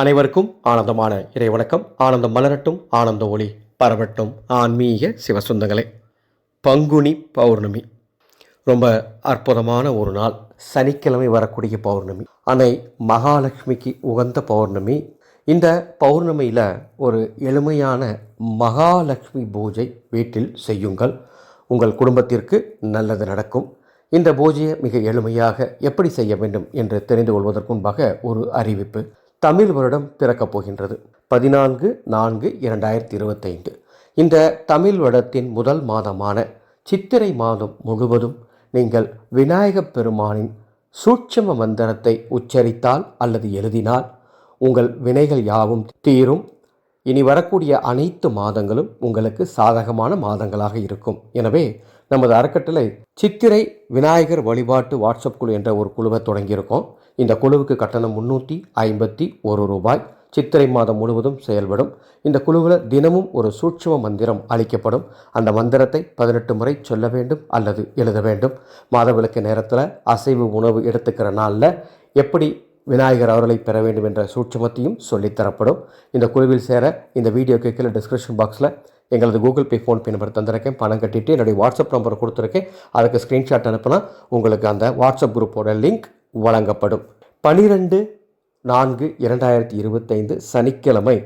அனைவருக்கும் ஆனந்தமான இறைவணக்கம். ஆனந்தம் மலரட்டும் ஆனந்த ஒளி பரவட்டும். ஆன்மீக சிவசுந்தங்களே பங்குனி பௌர்ணமி. ரொம்ப அற்புதமான ஒரு நாள். சனிக்கிழமை வரக்கூடிய பௌர்ணமி. அன்னை மகாலட்சுமிக்கு உகந்த பௌர்ணமி. இந்த பௌர்ணமியில் ஒரு எளிமையான மகாலட்சுமி பூஜை வீட்டில் செய்யுங்கள். உங்கள் குடும்பத்திற்கு நல்லது நடக்கும். இந்த பூஜையை மிக எளிமையாக எப்படி செய்ய வேண்டும் என்று தெரிந்து கொள்வதற்கு முன்பாக ஒரு அறிவிப்பு. தமிழ் வருடம் பிறக்கப் போகின்றது. பதினான்கு நான்கு இரண்டாயிரத்தி இருபத்தைந்து இந்த தமிழ் வருடத்தின் முதல் மாதமான சித்திரை மாதம் முழுவதும் நீங்கள் விநாயகப் பெருமானின் சூட்சம மந்திரத்தை உச்சரித்தால் அல்லது எழுதினால் உங்கள் வினைகள் யாவும் தீரும். இனி வரக்கூடிய அனைத்து மாதங்களும் உங்களுக்கு சாதகமான மாதங்களாக இருக்கும். எனவே நமது அறக்கட்டளை சித்திரை விநாயகர் வழிபாட்டு வாட்ஸ்அப் குழு என்ற ஒரு குழுவை தொடங்கியிருக்கோம். இந்த குழுவுக்கு கட்டணம் முன்னூற்றி ஐம்பத்தி ஒரு ரூபாய். சித்திரை மாதம் முழுவதும் செயல்படும். இந்த குழுவில் தினமும் ஒரு சூட்சும மந்திரம் அளிக்கப்படும். அந்த மந்திரத்தை பதினெட்டு முறை சொல்ல வேண்டும் அல்லது எழுத வேண்டும். மாதவிளக்கு நேரத்தில் அசைவு உணவு எடுத்துக்கிற நாளில் எப்படி விநாயகர் அவர்களை பெற வேண்டும் என்ற சூட்சமத்தையும் சொல்லித்தரப்படும் இந்த குழுவில் சேர இந்த வீடியோ கேட்கல டிஸ்கிரிப்ஷன் பாக்ஸில் எங்களது கூகுள் பே ஃபோன்பே நம்பர் தந்திருக்கேன். பணம் கட்டிட்டு என்னுடைய வாட்ஸ்அப் நம்பர் கொடுத்துருக்கேன். அதுக்கு ஸ்க்ரீன்ஷாட் அனுப்புனா உங்களுக்கு அந்த வாட்ஸ்அப் குரூப்போட லிங்க் வழங்கப்படும். பனிரெண்டு நான்கு இரண்டாயிரத்தி இருபத்தைந்து சனிக்கிழமை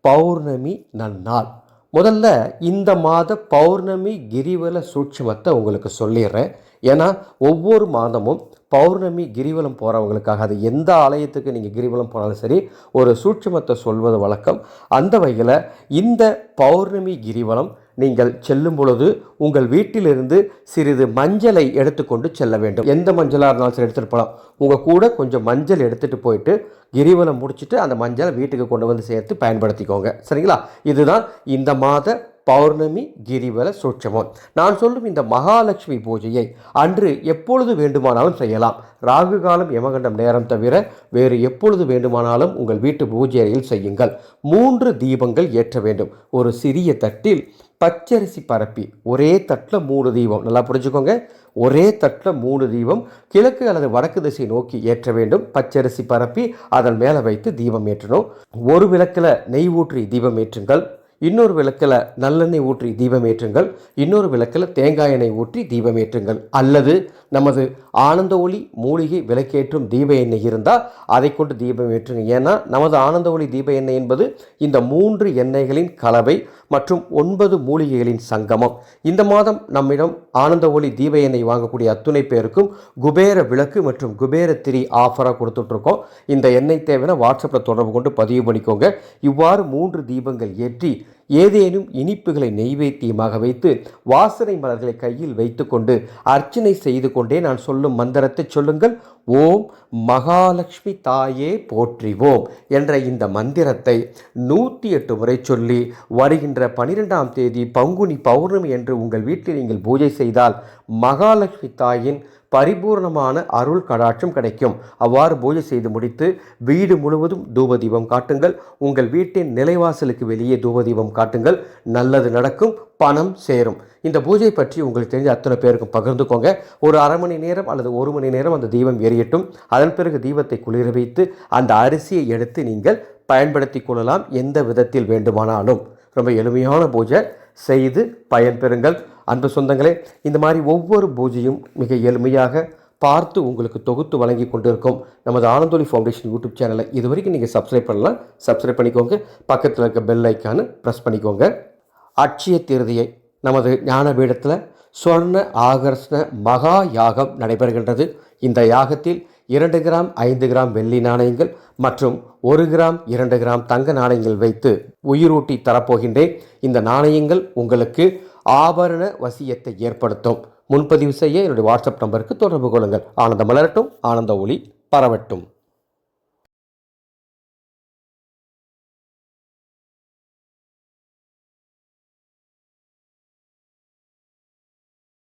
பௌர்ணமி நன்னாள் முதல்ல இந்த மாத பௌர்ணமி கிரிவல சூட்சுமத்தை உங்களுக்கு சொல்லிடுறேன். ஏன்னா ஒவ்வொரு மாதமும் பௌர்ணமி கிரிவலம் போகிறவங்களுக்காக அது எந்த ஆலயத்துக்கு நீங்கள் கிரிவலம் போனாலும் சரி ஒரு சூட்சுமத்தை சொல்வது வழக்கம். அந்த வகையில் இந்த பௌர்ணமி கிரிவலம் நீங்கள் செல்லும் பொழுது உங்கள் வீட்டிலிருந்து சிறிது மஞ்சளை எடுத்துக்கொண்டு செல்ல வேண்டும். எந்த மஞ்சளாக இருந்தாலும் சரி எடுத்துகிட்டு போகலாம் உங்கள் கூட கொஞ்சம் மஞ்சள் எடுத்துகிட்டு போயிட்டு கிரிவலம் முடிச்சுட்டு அந்த மஞ்சளை வீட்டுக்கு கொண்டு வந்து சேர்த்து பயன்படுத்திக்கோங்க. சரிங்களா? இதுதான் இந்த மாத பௌர்ணமி கிரிவல சூட்சமம். நான் சொல்லும் இந்த மகாலட்சுமி பூஜையை அன்று எப்பொழுது வேண்டுமானாலும் செய்யலாம். ராகு காலம் யமகண்டம் நேரம் தவிர வேறு எப்பொழுது வேண்டுமானாலும் உங்கள் வீட்டு பூஜை அறையில் செய்யுங்கள். மூன்று தீபங்கள் ஏற்ற வேண்டும். ஒரு சிறிய தட்டில் பச்சரிசி பரப்பி ஒரே தட்டில் மூணு தீபம். நல்லா புரிஞ்சுக்கோங்க. ஒரே தட்டில் மூணு தீபம். கிழக்கு அல்லது வடக்கு திசை நோக்கி ஏற்ற வேண்டும். பச்சரிசி பரப்பி அதன் மேலே வைத்து தீபம் ஏற்றணும். ஒரு விளக்கில் நெய் ஊற்றி தீபம் ஏற்றுங்கள். இன்னொரு விளக்கில் நல்லெண்ணெய் ஊற்றி தீபமேற்றுங்கள். இன்னொரு விளக்கில் தேங்காய் எண்ணெய் ஊற்றி தீபமேற்றுங்கள். அல்லது நமது ஆனந்த ஒளி மூலிகை விளக்கேற்றும் தீப எண்ணெய் இருந்தால் அதை கொண்டு தீபம் ஏற்றுங்க ஏன்னா நமது ஆனந்த ஒளி தீப எண்ணெய் என்பது இந்த மூன்று எண்ணெய்களின் கலவை மற்றும் ஒன்பது மூலிகைகளின் சங்கமம். இந்த மாதம் நம்மிடம் ஆனந்த ஒளி தீப எண்ணெய் வாங்கக்கூடிய அத்துணை பேருக்கும் குபேர விளக்கு மற்றும் குபேர திரி ஆஃபராக கொடுத்துட்ருக்கோம். இந்த எண்ணெய் தேவைன்னா வாட்ஸ்அப்பில் தொடர்பு கொண்டு பதிவு பண்ணிக்கோங்க. இவ்வாறு மூன்று தீபங்கள் ஏற்றி ஏதேனும் இனிப்புகளை நெய்வேத்தியமாக வைத்து வாசனை மலர்களை கையில் வைத்துக்கொண்டு அர்ச்சனை செய்து கொண்டே நான் சொல்லும் மந்திரத்தை சொல்லுங்கள். ஓம் மகாலட்சுமி தாயே போற்றிவோம் என்ற இந்த மந்திரத்தை நூற்றி எட்டு முறை சொல்லி வருகின்ற பனிரெண்டாம் தேதி பங்குனி பௌர்ணமி என்று உங்கள் வீட்டில் நீங்கள் பூஜை செய்தால் மகாலட்சுமி தாயின் பரிபூர்ணமான அருள் கடாட்சம் கிடைக்கும். அவ்வாறு பூஜை செய்து முடித்து வீடு முழுவதும் தூபதீபம் காட்டுங்கள். உங்கள் வீட்டின் நிலைவாசலுக்கு வெளியே தூபதீபம் காட்டுங்கள். நல்லது நடக்கும் பணம் சேரும். இந்த பூஜை பற்றி உங்களுக்கு தெரிஞ்ச அத்தனை பேருக்கும் பகிர்ந்துக்கோங்க. ஒரு அரை மணி நேரம் அல்லது ஒரு மணி நேரம் அந்த தீபம் எரியட்டும். அதன் பிறகு தீபத்தை குளிர வைத்து அந்த அரிசியை எடுத்து நீங்கள் பயன்படுத்தி கொள்ளலாம். எந்த விதத்தில் வேண்டுமானாலும். ரொம்ப எளிமையான பூஜை. செய்து பயன்பெறுங்கள். அன்பு சொந்தங்களே இந்த மாதிரி ஒவ்வொரு பூஜையும் மிக எளிமையாக பார்த்து உங்களுக்கு தொகுத்து வழங்கி கொண்டிருக்கும் நமது ஆனந்தோலி ஃபவுண்டேஷன் யூடியூப் சேனலை இது வரைக்கும் நீங்கள் சப்ஸ்கிரைப் பண்ணலாம் சப்ஸ்கிரைப் பண்ணிக்கோங்க. பக்கத்தில் இருக்க பெல் ஐக்கானு ப்ரெஸ் பண்ணிக்கோங்க. அட்சய திருதியை நமது ஞானபீடத்தில் சொர்ண ஆகர்ஷ்ண மகா யாகம் நடைபெறுகின்றது. இந்த யாகத்தில் இரண்டு கிராம் ஐந்து கிராம் வெள்ளி நாணயங்கள் மற்றும் ஒரு கிராம் இரண்டு கிராம் தங்க நாணயங்கள் வைத்து உயிரூட்டி தரப்போகின்றேன். இந்த நாணயங்கள் உங்களுக்கு ஆபரண வசியத்தை ஏற்படுத்தும். முன்பதிவு செய்ய என்னுடைய வாட்ஸ்அப் நம்பருக்கு தொடர்பு கொள்ளுங்கள். ஆனந்த மலரட்டும் ஆனந்த ஒளி பரவட்டும்.